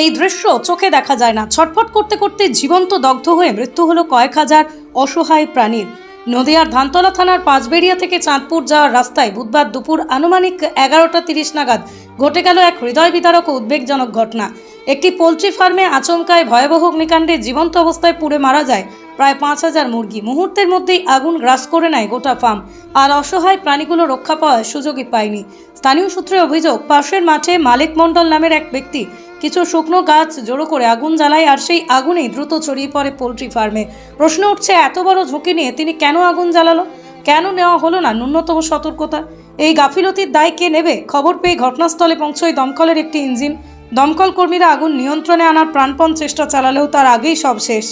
এই দৃশ্য চোখে দেখা যায় না। ছটফট করতে করতে জীবন্ত দগ্ধ হয়ে মৃত্যু হলো কয়েক হাজার অসহায় প্রাণীর। নদিয়ার ধানতলা থানার পাঁচবেড়িয়া থেকে চাঁদপুর যাওয়ার রাস্তায় বুধবার দুপুর আনুমানিক এগারোটা তিরিশ নাগাদ ঘটে গেল এক হৃদয় বিদারক ও উদ্বেগজনক ঘটনা। একটি পোলট্রি ফার্মে আচমকায় ভয়াবহ অগ্নিকাণ্ডে জীবন্ত অবস্থায় পুড়ে মারা যায় প্রায় পাঁচ হাজার মুরগি। মুহূর্তের মধ্যেই আগুন গ্রাস করে নেয় গোটা ফার্ম। আর অসহায় প্রাণীগুলো রক্ষা পাওয়ার সুযোগই পায়নি। স্থানীয় সূত্রে অভিযোগ, পাশের মাঠে মালিক মণ্ডল নামের এক ব্যক্তি কিছু শুকনো গাছ জড়ো করে আগুন জ্বালায় আর সেই আগুনেই দ্রুত ছড়িয়ে পড়ে পোলট্রি ফার্মে। প্রশ্ন উঠছে, এত বড় ঝুঁকি নিয়ে তিনি কেন আগুন জ্বালালো? কেন নেওয়া হলো না ন্যূনতম সতর্কতা? এই গাফিলতির দায় কে নেবে? খবর পেয়ে ঘটনাস্থলে পৌঁছয় দমকলের একটি ইঞ্জিন। দমকল কর্মীরা আগুন নিয়ন্ত্রণে আনার প্রাণপণ চেষ্টা চালালেও তার আগেই সব শেষ।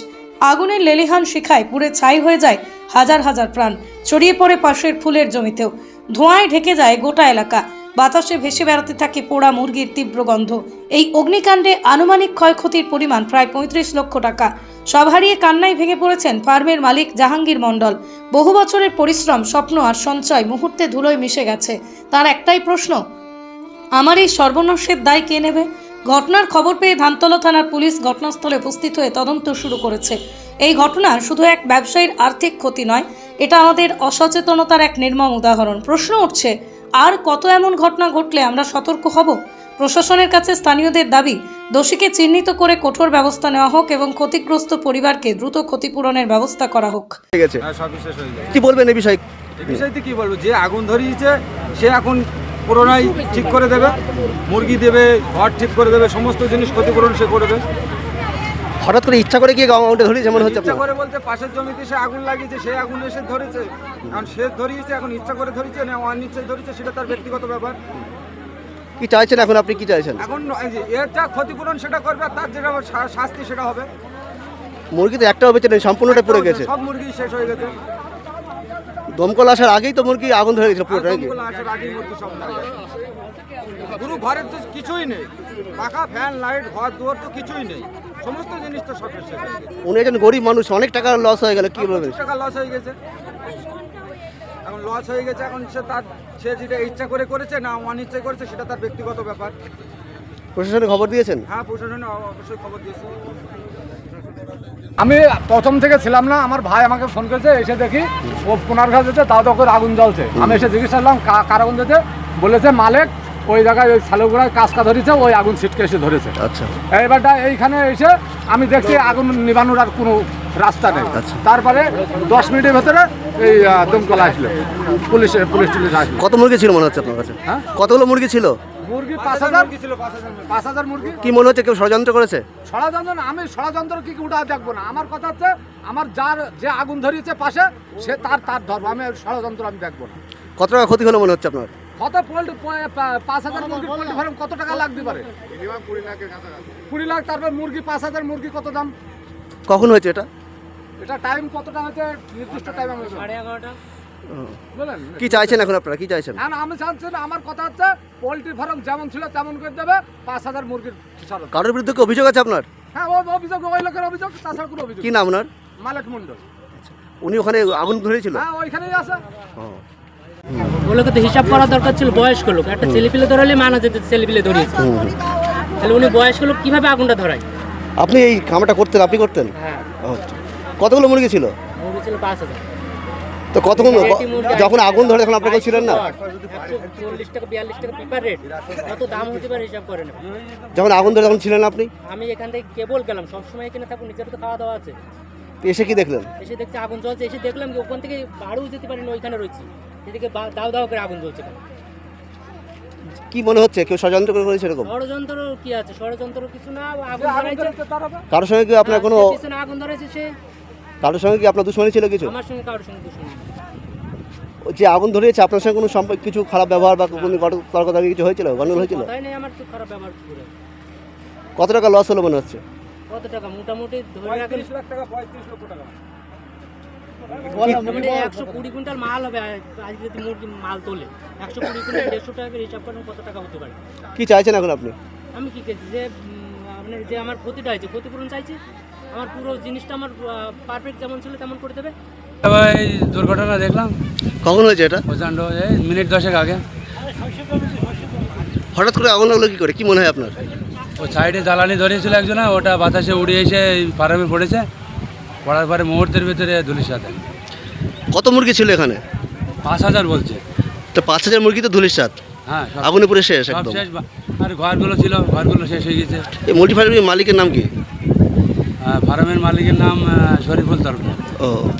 আগুনের লেলিহান শিখায় পুড়ে ছাই হয়ে যায় হাজার হাজার প্রাণ। ছড়িয়ে পড়ে পাশের ফুলের জমিতেও। ধোঁয়ায় ঢেকে যায় গোটা এলাকা। বাতাসে ভেসে বেড়াতে থাকে পোড়া মুরগির তীব্র গন্ধ। এই অগ্নিকাণ্ডে আনুমানিক ক্ষয়ক্ষতির পরিমাণ প্রায় পঁয়ত্রিশ লক্ষ টাকা। সব হারিয়ে কান্নায় ভেঙে পড়েছেন ফার্মের মালিক জাহাঙ্গীর মণ্ডল। বহু বছরের পরিশ্রম, স্বপ্ন আর সঞ্চয় মুহূর্তে ধুলোয় মিশে গেছে। তার একটাই প্রশ্ন, আমার এই সর্বনাশের দায় কে নেবে? ঘটনার খবর পেয়ে ধানতলা থানার পুলিশ ঘটনাস্থলে উপস্থিত হয়ে তদন্ত শুরু করেছে। এই ঘটনা শুধু এক ব্যবসায়ীর আর্থিক ক্ষতি নয়, এটা আমাদের অসচেতনতার এক নির্মম উদাহরণ। প্রশ্ন উঠছে আর কত এমন ঘটনা ঘটলে আমরা সতর্ক হব? প্রশাসনের কাছে স্থানীয়দের দাবি দোষীকে চিহ্নিত করে কঠোর ব্যবস্থা নেওয়া হোক এবং ক্ষতিগ্রস্ত পরিবারকে দ্রুত ক্ষতিপূরণের ব্যবস্থা করা হোক। ঠিক আছে। হ্যাঁ সবই শেষ হয়ে গেছে কি বলবেন এই বিষয়ে? এই বিষয়তে কি বলব? যে আগুন ধরিয়েছে সে এখন পুরোনাই ঠিক করে দেবে মুরগি দেবে ঘর ঠিক করে দেবে সমস্ত জিনিস ক্ষতিপূরণ সে করবে হঠাৎ করে ইচ্ছা করে কি গাউনটা ধরে যেমন হচ্ছে ইচ্ছা করে বলতে পাশের জমিতে সে আগুন লাগিয়েছে সে আগুন এসে ধরেছে। এখন সে ধরিয়েছে এখন ইচ্ছা করে ধরেছে না অনিচ্ছায় ধরেছে সেটা তার ব্যক্তিগত ব্যাপার। কি চাইছেন এখন আপনি কি চাইছেন? এখন এর যা ক্ষতিপূরণ সেটা করবে আর তার যেটা শাস্তি সেটা হবে। মুরগি তো একটাও বেঁচে নেই সম্পূর্ণটা পড়ে গেছে। সব মুরগি শেষ হয়ে গেছে। দমকল আসার আগেই তো মুরগি আগুন ধরে গেছিল পুরোটা নাকি গেছে। পুরো ঘরের তো কিছুই নেই। পাখা ফ্যান লাইট ঘর দুয়ার তো কিছুই নেই। সমস্ত জিনিস তো সব শেষ হয়ে গেছে। উনি একজন গরিব মানুষ অনেক টাকা লস হয়ে গেল কি বলবেন? টাকা লস হয়ে গেছে। এখন লস হয়ে গেছে এখন সে তার সে যেটা ইচ্ছা করে করেছে না অনিচ্ছায় করেছে সেটা তার ব্যক্তিগত ব্যাপার। প্রশাসনে খবর দিয়েছেন? হ্যাঁ প্রশাসনে অবশ্যই খবর দিয়েছে। আমি প্রথম থেকে ছিলাম না আমার ভাই আমাকে ফোন করেছে এসে দেখি ও পুনার ঘাস দিচ্ছে তাও তো করে আগুন জ্বলছে। আমি এসে জিজ্ঞেস করলাম কার আগুন দিয়েছে? বলেছে মালিক ওই জায়গায় ওই শালুগুড়ায় কাজকা ধরেছে ওই আগুন ছিটকে এসে ধরেছে। আচ্ছা। এইবারটা এইখানে এসে আমি দেখছি আগুন নিবানোর আর কোনো রাস্তা নেই। আচ্ছা। তারপরে দশ মিনিটের ভেতরে এই দমকল আসলো। পুলিশ পুলিশ টুলিশ আসলো। কত মুরগি ছিল মনে হচ্ছে আপনার কাছে? হ্যাঁ? কতগুলো মুরগি ছিল? মুরগি পাঁচ হাজার পাঁচ হাজার মুরগি। কি মনে হচ্ছে কেউ ষড়যন্ত্র করেছে? ষড়যন্ত্র আমি ষড়যন্ত্র কি কি ওটা দেখব না। আমার কথা হচ্ছে আমার যার যে আগুন ধরিয়েছে পাশে সে তার তার ধরবো আমি ষড়যন্ত্র আমি দেখব না। কত টাকা ক্ষতি হলো মনে হচ্ছে আপনার? কত পোল্ট্রি পাঁচ হাজার মুরগি পোল্ট্রি ফার্ম কত টাকা লাগতে পারে? কুড়ি লাখ তারপর মুরগি পাঁচ হাজার মুরগি কত দাম? কখন হয়েছে এটা? এটা টাইম কতটা হচ্ছে নির্দিষ্ট টাইম আমি সাড়ে এগারোটা। বুঝলেন কি চাইছেন এখন আপনারা? কি চাইছেন? না না আমি চাচ্ছি না আমার কথা হচ্ছে পোল্ট্রি ফার্ম যেমন ছিল তেমন করে দেবে পাঁচ হাজার মুরগির কারোর বিরুদ্ধে কি অভিযোগ আছে আপনার? হ্যাঁ ও অভিযোগ ওই লোকের অভিযোগ তাছাড়া কোনো অভিযোগ কি নাম আপনার মালিক মন্ডল উনি ওখানে আগুন ধরেছিল? হ্যাঁ ওইখানেই আছে। ওগুলোকে তো হিসাব করা দরকার ছিল বয়স্ক লোক। একটা ছেলেপিলে ধরালে মানা যেত ছেলেপিলে ধরিয়েছে। তাহলে উনি বয়স্ক লোক কীভাবে আগুনটা ধরায়? আপনি এই কামটা করতেন আপনি করতেন? হ্যাঁ। কতগুলো মুরগি ছিল? মুরগি ছিল পাঁচ হাজার। তো মুরগি যখন আগুন ধরে তখন আপনারা ছিলেন না? যখন আগুন ধরে তখন ছিলেন আপনি? আমি এখান থেকে কেবল গেলাম। সবসময় এখানে থাকুন নিজের তো খাওয়া দাওয়া আছে। এসে কি দেখলেন? এসে দেখছি আগুন জ্বলছে এসে দেখলাম যে ওখান থেকে বাড়িও যেতে পারি না ওইখানে রয়েছি। এদিকে বা- দাও দাও করে আগুন জ্বলছে কেন কি মনে হচ্ছে? কেউ ষড়যন্ত্র করে করেছে এরকম? ষড়যন্ত্র কি আছে? ষড়যন্ত্র কিছু না আগুন ধরাইছে। কারোর সঙ্গে কি আপনার কোনো সে পিছনে আগুন ধরেছে সে। কারোর সঙ্গে কি আপনার দুশ্মনী ছিল কিছু? আমার সঙ্গে কারোর সঙ্গে দুশ্মনী যে আগুন ধরিয়েছে আপনার সঙ্গে কোনো সম্পর্ক কিছু খারাপ ব্যবহার বা কোনো তর্কদারি কিছু হয়েছিল? গন্ডগোল হয়েছিল? আমার তো খারাপ ব্যবহার কত টাকা লস হলো মনে হচ্ছে? কত টাকা? মোটামুটি ধরে রাখেন। লাখ টাকা পঁয়ত্রিশ লক্ষ টাকা। মোটামুটি একশো কুড়ি কুইন্টাল মাল হবে আজকে যদি মুরগি মাল তোলে। একশো কুড়ি কুইন্টাল দেড়শো হিসাব করেন কত টাকা হতে পারে। কি চাইছেন এখন আপনি? আমি কি চাইছি যে আপনার যে আমার ক্ষতিটা হয়েছে ক্ষতিপূরণ চাইছি? আমার পুরো জিনিসটা আমার পারফেক্ট যেমন ছিল তেমন করে দেবে। এই দুর্ঘটনা দেখলাম। কখন হয়েছে এটা? প্রচণ্ড এই মিনিট দশেক আগে। হঠাৎ করে আগুন লাগল কি করে? কি মনে হয় আপনার? ও সাইডে জ্বালানি ধরিয়েছিল একজনে ওটা বাতাসে উড়ে এসে এই ফার্মে পড়েছে। পড়ার পরে মুহূর্তের ভিতরে ধুলির সাথে। কত মুরগি ছিল এখানে? পাঁচ হাজার বলছে। তো পাঁচ হাজার মুরগি তো ধুলির সাত হ্যাঁ সব- আগুনে পুরে শেষ সব একদম। শেষ বা- আর ঘরগুলো ছিল ঘরগুলো শেষ হয়ে গেছে। এই মুরগি ফার্মের মালিকের নাম কি? আহ, ফার্মের মালিকের নাম আহ, শরীফুল তরফদার। ও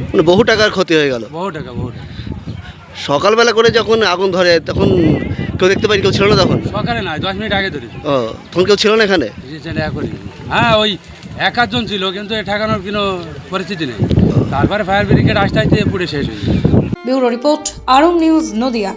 মানে বহু টাকার ক্ষতি হয়ে গেল। বহু টাকা বহু টাকা। সকালবেলা করে যখন আগুন ধরে তখন কেউ দেখতে পাই কেউ ছিল না তখন? সকালে নয় দশ মিনিট আগে ধরেছে। ও তখন কেউ ছিল না এখানে? হ্যাঁ ওই এক আধজন ছিল কিন্তু এ ঠেকানোর কোনো পরিস্থিতি নেই। তারপরে ফায়ার ব্রিগেড আসতে আসতে পুড়ে শেষ হয়ে গেছে। Bureau report Arong news Nadia.